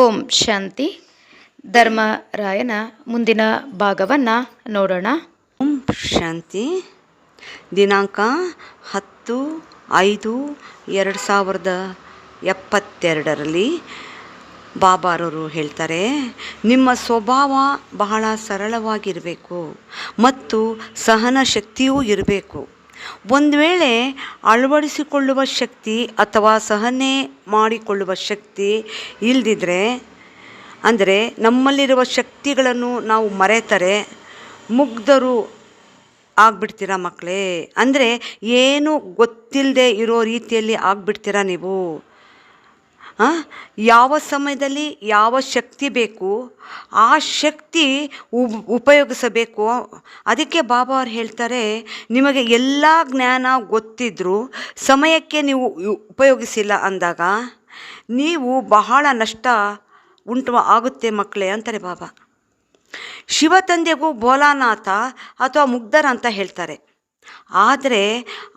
ಓಂ ಶಾಂತಿ. ಧರ್ಮರಾಯನ ಮುಂದಿನ ಭಾಗವನ್ನು ನೋಡೋಣ. ಓಂ ಶಾಂತಿ. ದಿನಾಂಕ ಹತ್ತು ಐದು ಎರಡು ಸಾವಿರದ ಎಪ್ಪತ್ತೆರಡರಲ್ಲಿ ಬಾಬಾರವರು ಹೇಳ್ತಾರೆ, ನಿಮ್ಮ ಸ್ವಭಾವ ಬಹಳ ಸರಳವಾಗಿರಬೇಕು ಮತ್ತು ಸಹನ ಶಕ್ತಿಯೂ ಇರಬೇಕು. ಒಂದು ವೇಳೆ ಅಳವಡಿಸಿಕೊಳ್ಳುವ ಶಕ್ತಿ ಅಥವಾ ಸಹನೆ ಮಾಡಿಕೊಳ್ಳುವ ಶಕ್ತಿ ಇಲ್ಲದಿದ್ದರೆ ಅಂದರೆ ನಮ್ಮಲ್ಲಿರುವ ಶಕ್ತಿಗಳನ್ನು ನಾವು ಮರೆತರೆ ಮುಗ್ಧರು ಆಗ್ಬಿಡ್ತೀರಾ ಮಕ್ಕಳೇ ಅಂದರೆ ಏನು ಗೊತ್ತಿಲ್ಲದೆ ಇರೋ ರೀತಿಯಲ್ಲಿ ಆಗ್ಬಿಡ್ತೀರಾ ನೀವು? ಯಾವ ಸಮಯದಲ್ಲಿ ಯಾವ ಶಕ್ತಿ ಬೇಕು, ಆ ಶಕ್ತಿ ಉಪಯೋಗಿಸಬೇಕು. ಅದಕ್ಕೆ ಬಾಬಾ ಅವ್ರು ಹೇಳ್ತಾರೆ, ನಿಮಗೆ ಎಲ್ಲ ಜ್ಞಾನ ಗೊತ್ತಿದ್ದರೂ ಸಮಯಕ್ಕೆ ನೀವು ಉಪಯೋಗಿಸಿಲ್ಲ ಅಂದಾಗ ನೀವು ಬಹಳ ನಷ್ಟ ಉಂಟು ಆಗುತ್ತೆ ಮಕ್ಕಳೇ ಅಂತಾರೆ ಬಾಬಾ. ಶಿವ ತಂದೆಗೂ ಭೋಲಾನಾಥ ಅಥವಾ ಮುಗ್ಧರ ಅಂತ ಹೇಳ್ತಾರೆ. ಆದರೆ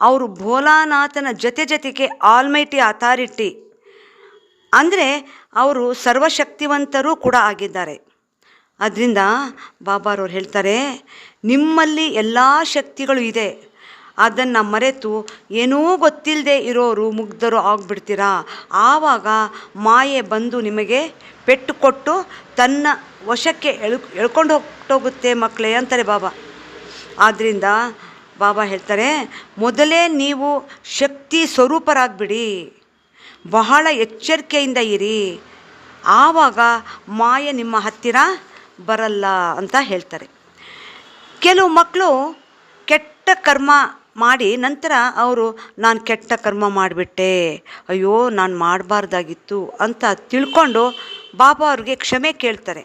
ಅವರು ಭೋಲಾನಾಥನ ಜೊತೆ ಜೊತೆಗೆ ಆಲ್ಮೈಟಿ ಅಥಾರಿಟಿ ಅಂದರೆ ಅವರು ಸರ್ವಶಕ್ತಿವಂತರೂ ಕೂಡ ಆಗಿದ್ದಾರೆ. ಅದರಿಂದ ಬಾಬಾರವ್ರು ಹೇಳ್ತಾರೆ, ನಿಮ್ಮಲ್ಲಿ ಎಲ್ಲ ಶಕ್ತಿಗಳು ಇದೆ. ಅದನ್ನು ಮರೆತು ಏನೂ ಗೊತ್ತಿಲ್ಲದೆ ಇರೋರು ಮುಗ್ಧರು ಆಗಿಬಿಡ್ತೀರಾ? ಆವಾಗ ಮಾಯೆ ಬಂದು ನಿಮಗೆ ಪೆಟ್ಟು ಕೊಟ್ಟು ತನ್ನ ವಶಕ್ಕೆ ಎಳ್, ಎಳ್ಕೊಂಡು ಹೋಗ್ತೋಗುತ್ತೆ ಮಕ್ಕಳೇ ಅಂತಾರೆ ಬಾಬಾ. ಆದ್ದರಿಂದ ಬಾಬಾ ಹೇಳ್ತಾರೆ, ಮೊದಲೇ ನೀವು ಶಕ್ತಿ ಸ್ವರೂಪರಾಗ್ಬಿಡಿ. ಬಹಳ ಎಚ್ಚರಿಕೆಯಿಂದ ಇರಿ. ಆವಾಗ ಮಾಯೆ ನಿಮ್ಮ ಹತ್ತಿರ ಬರಲ್ಲ ಅಂತ ಹೇಳ್ತಾರೆ. ಕೆಲವು ಮಕ್ಕಳು ಕೆಟ್ಟ ಕರ್ಮ ಮಾಡಿ ನಂತರ ಅವರು, ನಾನು ಕೆಟ್ಟ ಕರ್ಮ ಮಾಡಿಬಿಟ್ಟೆ. ಅಯ್ಯೋ, ನಾನು ಮಾಡಬಾರ್ದಾಗಿತ್ತು ಅಂತ ತಿಳ್ಕೊಂಡು ಬಾಬಾ ಅವ್ರಿಗೆ ಕ್ಷಮೆ ಕೇಳ್ತಾರೆ.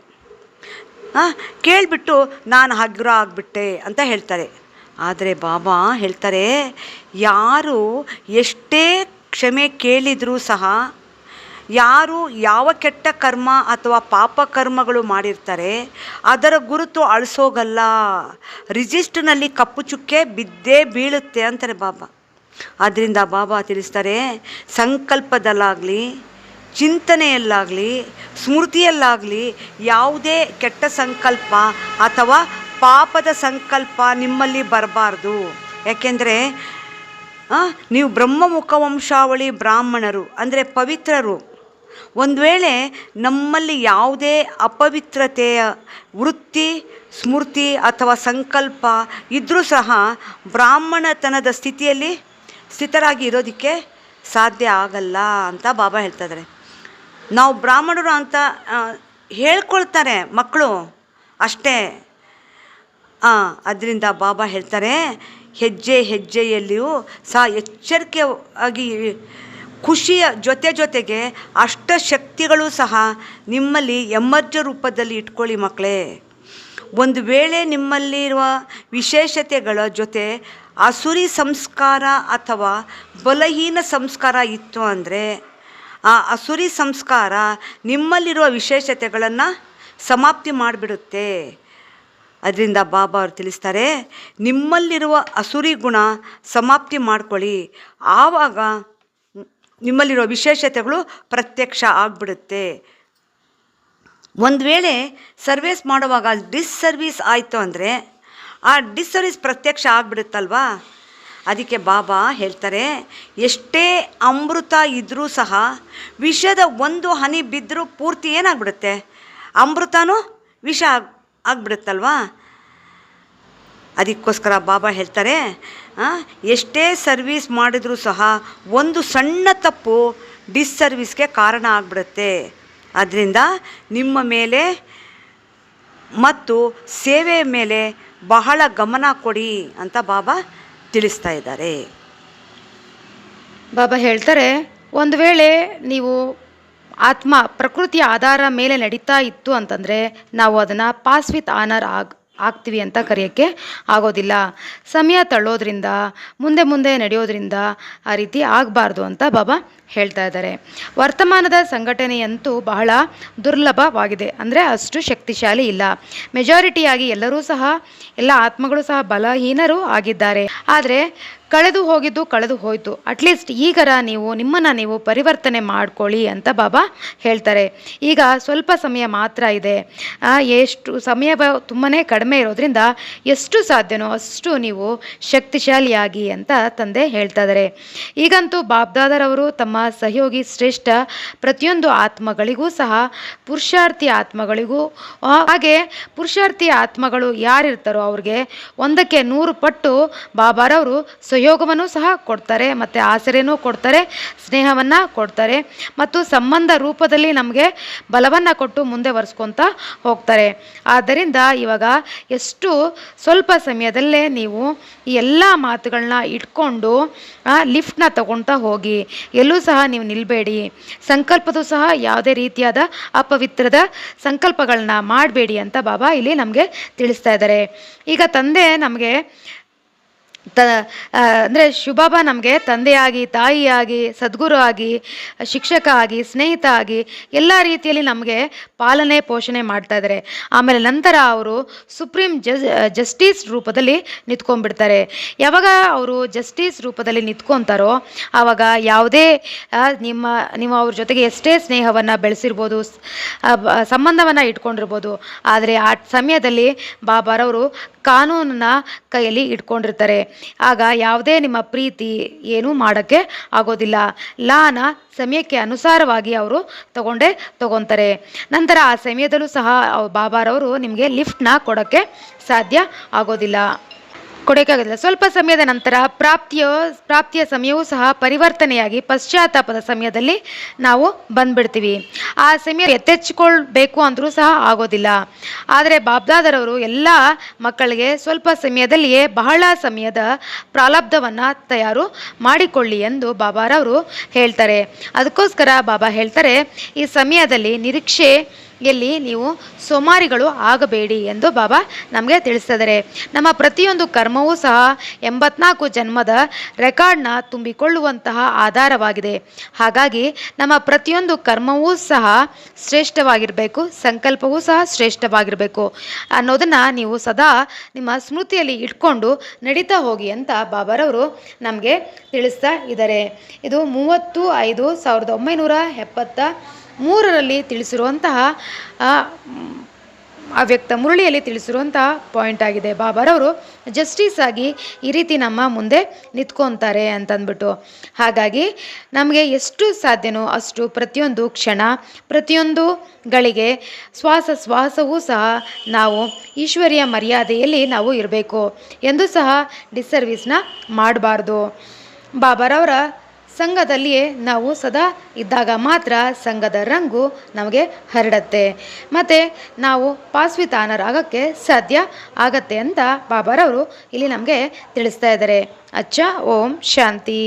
ಹಾಂ ಕೇಳಿಬಿಟ್ಟು, ನಾನು ಹಗ್ರ ಆಗಿಬಿಟ್ಟೆ ಅಂತ ಹೇಳ್ತಾರೆ. ಆದರೆ ಬಾಬಾ ಹೇಳ್ತಾರೆ, ಯಾರು ಎಷ್ಟೇ ಕ್ಷಮೆ ಕೇಳಿದರೂ ಸಹ ಯಾರು ಯಾವ ಕೆಟ್ಟ ಕರ್ಮ ಅಥವಾ ಪಾಪ ಕರ್ಮಗಳು ಮಾಡಿರ್ತಾರೆ, ಅದರ ಗುರುತು ಅಳಿಸೋಗಲ್ಲ. ರಿಜಿಸ್ಟ್ನಲ್ಲಿ ಕಪ್ಪು ಚುಕ್ಕೆ ಬಿದ್ದೇ ಬೀಳುತ್ತೆ ಅಂತಾರೆ ಬಾಬಾ. ಆದ್ದರಿಂದ ಬಾಬಾ ತಿಳಿಸ್ತಾರೆ, ಸಂಕಲ್ಪದಲ್ಲಾಗಲಿ, ಚಿಂತನೆಯಲ್ಲಾಗಲಿ, ಸ್ಮೃತಿಯಲ್ಲಾಗಲಿ ಯಾವುದೇ ಕೆಟ್ಟ ಸಂಕಲ್ಪ ಅಥವಾ ಪಾಪದ ಸಂಕಲ್ಪ ನಿಮ್ಮಲ್ಲಿ ಬರಬಾರ್ದು. ಯಾಕೆಂದರೆ ನೀವು ಬ್ರಹ್ಮಮುಖ ವಂಶಾವಳಿ ಬ್ರಾಹ್ಮಣರು, ಅಂದರೆ ಪವಿತ್ರರು. ಒಂದು ವೇಳೆ ನಮ್ಮಲ್ಲಿ ಯಾವುದೇ ಅಪವಿತ್ರತೆಯ ವೃತ್ತಿ, ಸ್ಮೃತಿ ಅಥವಾ ಸಂಕಲ್ಪ ಇದ್ದರೂ ಸಹ ಬ್ರಾಹ್ಮಣತನದ ಸ್ಥಿತಿಯಲ್ಲಿ ಸ್ಥಿತರಾಗಿ ಇರೋದಕ್ಕೆ ಸಾಧ್ಯ ಆಗಲ್ಲ ಅಂತ ಬಾಬಾ ಹೇಳ್ತಾ ಇದ್ದಾರೆ ನಾವು ಬ್ರಾಹ್ಮಣರು ಅಂತ ಹೇಳ್ಕೊಳ್ತಾರೆ ಮಕ್ಕಳು ಅಷ್ಟೇ. ಅದರಿಂದ ಬಾಬಾ ಹೇಳ್ತಾರೆ ಹೆಜ್ಜೆ ಹೆಜ್ಜೆಯಲ್ಲಿಯೂ ಸಹ ಎಚ್ಚರಿಕೆ ಆಗಿ ಖುಷಿಯ ಜೊತೆ ಜೊತೆಗೆ ಅಷ್ಟಶಕ್ತಿಗಳು ಸಹ ನಿಮ್ಮಲ್ಲಿ ಎಮ್ಮರ್ಜ ರೂಪದಲ್ಲಿ ಇಟ್ಕೊಳ್ಳಿ ಮಕ್ಕಳೇ. ಒಂದು ವೇಳೆ ನಿಮ್ಮಲ್ಲಿರುವ ವಿಶೇಷತೆಗಳ ಜೊತೆ ಅಸುರಿ ಸಂಸ್ಕಾರ ಅಥವಾ ಬಲಹೀನ ಸಂಸ್ಕಾರ ಇತ್ತು ಅಂದರೆ ಆ ಅಸುರಿ ಸಂಸ್ಕಾರ ನಿಮ್ಮಲ್ಲಿರುವ ವಿಶೇಷತೆಗಳನ್ನು ಸಮಾಪ್ತಿ ಮಾಡಿಬಿಡುತ್ತೆ. ಅದರಿಂದ ಬಾಬಾ ಅವರು ತಿಳಿಸ್ತಾರೆ, ನಿಮ್ಮಲ್ಲಿರುವ ಅಸುರಿ ಗುಣ ಸಮಾಪ್ತಿ ಮಾಡ್ಕೊಳ್ಳಿ. ಆವಾಗ ನಿಮ್ಮಲ್ಲಿರೋ ವಿಶೇಷತೆಗಳು ಪ್ರತ್ಯಕ್ಷ ಆಗಿಬಿಡುತ್ತೆ. ಒಂದು ವೇಳೆ ಸರ್ವಿಸ್ ಮಾಡುವಾಗ ಡಿಸ್ಸರ್ವಿಸ್ ಆಯಿತು ಅಂದರೆ, ಆ ಡಿಸ್ಸರ್ವಿಸ್ ಪ್ರತ್ಯಕ್ಷ ಆಗಿಬಿಡುತ್ತಲ್ವಾ? ಅದಕ್ಕೆ ಬಾಬಾ ಹೇಳ್ತಾರೆ, ಎಷ್ಟೇ ಅಮೃತ ಇದ್ದರೂ ಸಹ, ವಿಷದ ಒಂದು ಹನಿ ಬಿದ್ದರೂ ಪೂರ್ತಿ ಏನಾಗ್ಬಿಡುತ್ತೆ? ಅಮೃತನೂ ವಿಷ ಆಗ್ ಆಗಿಬಿಡುತ್ತಲ್ವಾ? ಅದಕ್ಕೋಸ್ಕರ ಬಾಬಾ ಹೇಳ್ತಾರೆ ಎಷ್ಟೇ ಸರ್ವಿಸ್ ಮಾಡಿದರೂ ಸಹ ಒಂದು ಸಣ್ಣ ತಪ್ಪು ಡಿಸ್ಸರ್ವಿಸ್ಗೆ ಕಾರಣ ಆಗ್ಬಿಡುತ್ತೆ. ಅದರಿಂದ ನಿಮ್ಮ ಮೇಲೆ ಮತ್ತು ಸೇವೆಯ ಮೇಲೆ ಬಹಳ ಗಮನ ಕೊಡಿ ಅಂತ ಬಾಬಾ ತಿಳಿಸ್ತಾ ಇದ್ದಾರೆ. ಬಾಬಾ ಹೇಳ್ತಾರೆ, ಒಂದು ವೇಳೆ ನೀವು ಆತ್ಮ ಪ್ರಕೃತಿಯ ಆಧಾರ ಮೇಲೆ ನಡೀತಾ ಇತ್ತು ಅಂತಂದರೆ ನಾವು ಅದನ್ನು ಪಾಸ್ ವಿತ್ ಆನರ್ ಆಗ್ ಆಗ್ತೀವಿ ಅಂತ ಕರೆಯೋಕ್ಕೆ ಆಗೋದಿಲ್ಲ. ಸಮಯ ತಳ್ಳೋದ್ರಿಂದ, ಮುಂದೆ ಮುಂದೆ ನಡೆಯೋದ್ರಿಂದ ಆ ರೀತಿ ಆಗಬಾರ್ದು ಅಂತ ಬಾಬಾ ಹೇಳ್ತಾ ಇದ್ದಾರೆ. ವರ್ತಮಾನದ ಸಂಘಟನೆಯಂತೂ ಬಹಳ ದುರ್ಲಭವಾಗಿದೆ. ಅಂದರೆ ಅಷ್ಟು ಶಕ್ತಿಶಾಲಿ ಇಲ್ಲ. ಮೆಜಾರಿಟಿಯಾಗಿ ಎಲ್ಲರೂ ಸಹ, ಎಲ್ಲ ಆತ್ಮಗಳು ಸಹ ಬಲಹೀನರು ಆಗಿದ್ದಾರೆ. ಆದರೆ ಕಳೆದು ಹೋಗಿದ್ದು ಕಳೆದು ಹೋಯಿತು. ಅಟ್ಲೀಸ್ಟ್ ಈಗರ ನೀವು, ನಿಮ್ಮನ್ನು ನೀವು ಪರಿವರ್ತನೆ ಮಾಡ್ಕೊಳ್ಳಿ ಅಂತ ಬಾಬಾ ಹೇಳ್ತಾರೆ. ಈಗ ಸ್ವಲ್ಪ ಸಮಯ ಮಾತ್ರ ಇದೆ. ಎಷ್ಟು ಸಮಯ ತುಂಬಾ ಕಡಿಮೆ ಇರೋದ್ರಿಂದ ಎಷ್ಟು ಸಾಧ್ಯನೋ ಅಷ್ಟು ನೀವು ಶಕ್ತಿಶಾಲಿಯಾಗಿ ಅಂತ ತಂದೆ ಹೇಳ್ತಾ ಇದ್ದಾರೆ. ಈಗಂತೂ ಬಾಬ್ದಾದರವರು ತಮ್ಮ ಸಹಯೋಗಿ ಶ್ರೇಷ್ಠ ಪ್ರತಿಯೊಂದು ಆತ್ಮಗಳಿಗೂ ಸಹ ಪುರುಷಾರ್ಥಿ ಆತ್ಮಗಳಿಗೂ ಹಾಗೆ ಪುರುಷಾರ್ಥಿ ಆತ್ಮಗಳು ಯಾರಿರ್ತಾರೋ ಅವ್ರಿಗೆ ಒಂದಕ್ಕೆ ನೂರು ಪಟ್ಟು ಬಾಬಾರವರು ಸಹಯೋಗವನ್ನು ಸಹ ಕೊಡ್ತಾರೆ, ಮತ್ತು ಆಸರೆನೂ ಕೊಡ್ತಾರೆ, ಸ್ನೇಹವನ್ನು ಕೊಡ್ತಾರೆ, ಮತ್ತು ಸಂಬಂಧ ರೂಪದಲ್ಲಿ ನಮಗೆ ಬಲವನ್ನು ಕೊಟ್ಟು ಮುಂದೆ ಒರೆಸ್ಕೊತ ಹೋಗ್ತಾರೆ. ಆದ್ದರಿಂದ ಇವಾಗ ಎಷ್ಟು ಸ್ವಲ್ಪ ಸಮಯದಲ್ಲೇ ನೀವು ಈ ಎಲ್ಲ ಮಾತುಗಳನ್ನ ಇಟ್ಕೊಂಡು ಲಿಫ್ಟ್ನ ತಗೊಳ್ತಾ ಹೋಗಿ, ಎಲ್ಲೂ ಸಹ ನೀವು ನಿಲ್ಲಬೇಡಿ ಸಂಕಲ್ಪದೂ ಸಹ ಯಾವುದೇ ರೀತಿಯಾದ ಅಪವಿತ್ರದ ಸಂಕಲ್ಪಗಳನ್ನ ಮಾಡಬೇಡಿ ಅಂತ ಬಾಬಾ ಇಲ್ಲಿ ನಮಗೆ ತಿಳಿಸ್ತಾ ಇದ್ದಾರೆ. ಈಗ ತಂದೆ ನಮಗೆ ತ ಅಂದರೆ ಶುಭಾಬ ನಮಗೆ ತಂದೆಯಾಗಿ, ತಾಯಿಯಾಗಿ, ಸದ್ಗುರು ಆಗಿ, ಶಿಕ್ಷಕ ಆಗಿ, ಸ್ನೇಹಿತ ಆಗಿ ಎಲ್ಲ ರೀತಿಯಲ್ಲಿ ನಮಗೆ ಪಾಲನೆ, ಪೋಷಣೆ ಮಾಡ್ತಾ ಇದ್ದಾರೆ ಆಮೇಲೆ ನಂತರ ಅವರು ಸುಪ್ರೀಂ ಜಸ್ ಜಸ್ಟಿಸ್ ರೂಪದಲ್ಲಿ ನಿಂತ್ಕೊಂಡ್ಬಿಡ್ತಾರೆ. ಯಾವಾಗ ಅವರು ಜಸ್ಟಿಸ್ ರೂಪದಲ್ಲಿ ನಿಂತ್ಕೊತಾರೋ ಆವಾಗ ಯಾವುದೇ ನಿಮ್ಮ ನಿಮ್ಮ ಅವ್ರ ಜೊತೆಗೆ ಎಷ್ಟೇ ಸ್ನೇಹವನ್ನು ಬೆಳೆಸಿರ್ಬೋದು ಸಂಬಂಧವನ್ನು ಇಟ್ಕೊಂಡಿರ್ಬೋದು, ಆದರೆ ಆ ಸಮಯದಲ್ಲಿ ಬಾಬಾರವರು ಕಾನೂನನ್ನ ಕೈಯಲ್ಲಿ ಇಟ್ಕೊಂಡಿರ್ತಾರೆ. ಆಗ ಯಾವುದೇ ನಿಮ್ಮ ಪ್ರೀತಿ ಏನೂ ಮಾಡೋಕ್ಕೆ ಆಗೋದಿಲ್ಲ. ಲಾನ ಸಮಯಕ್ಕೆ ಅನುಸಾರವಾಗಿ ಅವರು ತಗೊಂಡೇ ತಗೊತಾರೆ. ನಂತರ ಆ ಸಮಯದಲ್ಲೂ ಸಹ ಬಾಬಾರವರು ನಿಮಗೆ ಲಿಫ್ಟ್ನ ಕೊಡೋಕ್ಕೆ ಸಾಧ್ಯ ಆಗೋದಿಲ್ಲ. ಕೊಡೋಕ್ಕಾಗೋದಿಲ್ಲ. ಸ್ವಲ್ಪ ಸಮಯದ ನಂತರ ಪ್ರಾಪ್ತಿಯ ಪ್ರಾಪ್ತಿಯ ಸಮಯವೂ ಸಹ ಪರಿವರ್ತನೆಯಾಗಿ ಪಶ್ಚಾತ್ತಾಪದ ಸಮಯದಲ್ಲಿ ನಾವು ಬಂದ್ಬಿಡ್ತೀವಿ. ಆ ಸಮಯ ಎತ್ತೆಚ್ಚಿಕೊಳ್ಬೇಕು ಅಂದರೂ ಸಹ ಆಗೋದಿಲ್ಲ. ಆದರೆ ಬಾಬ್ದಾದರವರು ಎಲ್ಲ ಮಕ್ಕಳಿಗೆ ಸ್ವಲ್ಪ ಸಮಯದಲ್ಲಿಯೇ ಬಹಳ ಸಮಯದ ಪ್ರಾಲಬ್ಧವನ್ನು ತಯಾರು ಮಾಡಿಕೊಳ್ಳಿ ಎಂದು ಬಾಬಾರವರು ಹೇಳ್ತಾರೆ. ಅದಕ್ಕೋಸ್ಕರ ಬಾಬಾ ಹೇಳ್ತಾರೆ, ಈ ಸಮಯದಲ್ಲಿ ನಿರೀಕ್ಷೆ ಎಲ್ಲಿ ನೀವು ಸೋಮಾರಿಗಳು ಆಗಬೇಡಿ ಎಂದು ಬಾಬಾ ನಮಗೆ ತಿಳಿಸಿದರೆ. ನಮ್ಮ ಪ್ರತಿಯೊಂದು ಕರ್ಮವೂ ಸಹ ಎಂಬತ್ನಾಲ್ಕು ಜನ್ಮದ ರೆಕಾರ್ಡ್ನ ತುಂಬಿಕೊಳ್ಳುವಂತಹ ಆಧಾರವಾಗಿದೆ. ಹಾಗಾಗಿ ನಮ್ಮ ಪ್ರತಿಯೊಂದು ಕರ್ಮವೂ ಸಹ ಶ್ರೇಷ್ಠವಾಗಿರಬೇಕು, ಸಂಕಲ್ಪವೂ ಸಹ ಶ್ರೇಷ್ಠವಾಗಿರಬೇಕು ಅನ್ನೋದನ್ನು ನೀವು ಸದಾ ನಿಮ್ಮ ಸ್ಮೃತಿಯಲ್ಲಿ ಇಟ್ಕೊಂಡು ನಡೀತಾ ಹೋಗಿ ಅಂತ ಬಾಬಾರವರು ನಮಗೆ ತಿಳಿಸ್ತಾ ಇದ್ದಾರೆ. ಇದು ಮೂವತ್ತು ಐದು ಸಾವಿರದ ಒಂಬೈನೂರ ಎಪ್ಪತ್ತ ಮೂರರಲ್ಲಿ ತಿಳಿಸಿರುವಂತಹ ಅವ್ಯಕ್ತ ಮುರಳಿಯಲ್ಲಿ ತಿಳಿಸಿರುವಂತಹ ಪಾಯಿಂಟ್ ಆಗಿದೆ. ಬಾಬಾರವರು ಜಸ್ಟಿಸ್ ಆಗಿ ಈ ರೀತಿ ನಮ್ಮ ಮುಂದೆ ನಿಂತ್ಕೊತಾರೆ ಅಂತಂದ್ಬಿಟ್ಟು. ಹಾಗಾಗಿ, ನಮಗೆ ಎಷ್ಟು ಸಾಧ್ಯನೋ ಅಷ್ಟು ಪ್ರತಿಯೊಂದು ಕ್ಷಣ, ಪ್ರತಿಯೊಂದು ಗಳಿಗೆ ಶ್ವಾಸ ಶ್ವಾಸವೂ ಸಹ ನಾವು ಈಶ್ವರಿಯ ಮರ್ಯಾದೆಯಲ್ಲಿ ನಾವು ಇರಬೇಕು. ಎಂದು ಸಹ ಡಿಸ್ಸರ್ವಿಸ್ನ ಮಾಡಬಾರ್ದು. ಬಾಬಾರವರ ಸಂಘದಲ್ಲಿಯೇ ನಾವು ಸದಾ ಇದ್ದಾಗ ಮಾತ್ರ ಸಂಘದ ರಂಗು ನಮಗೆ ಹರಡತ್ತೆ. ಮತ್ತು ನಾವು ಪಾಸ್ವಿತಾನರಾಗಕ್ಕೆ ಸಾಧ್ಯ ಆಗತ್ತೆ ಅಂತ ಬಾಬಾರವರು ಇಲ್ಲಿ ನಮಗೆ ತಿಳಿಸ್ತಾ ಇದ್ದಾರೆ. ಅಚ್ಚ, ಓಂ, ಶಾಂತಿ.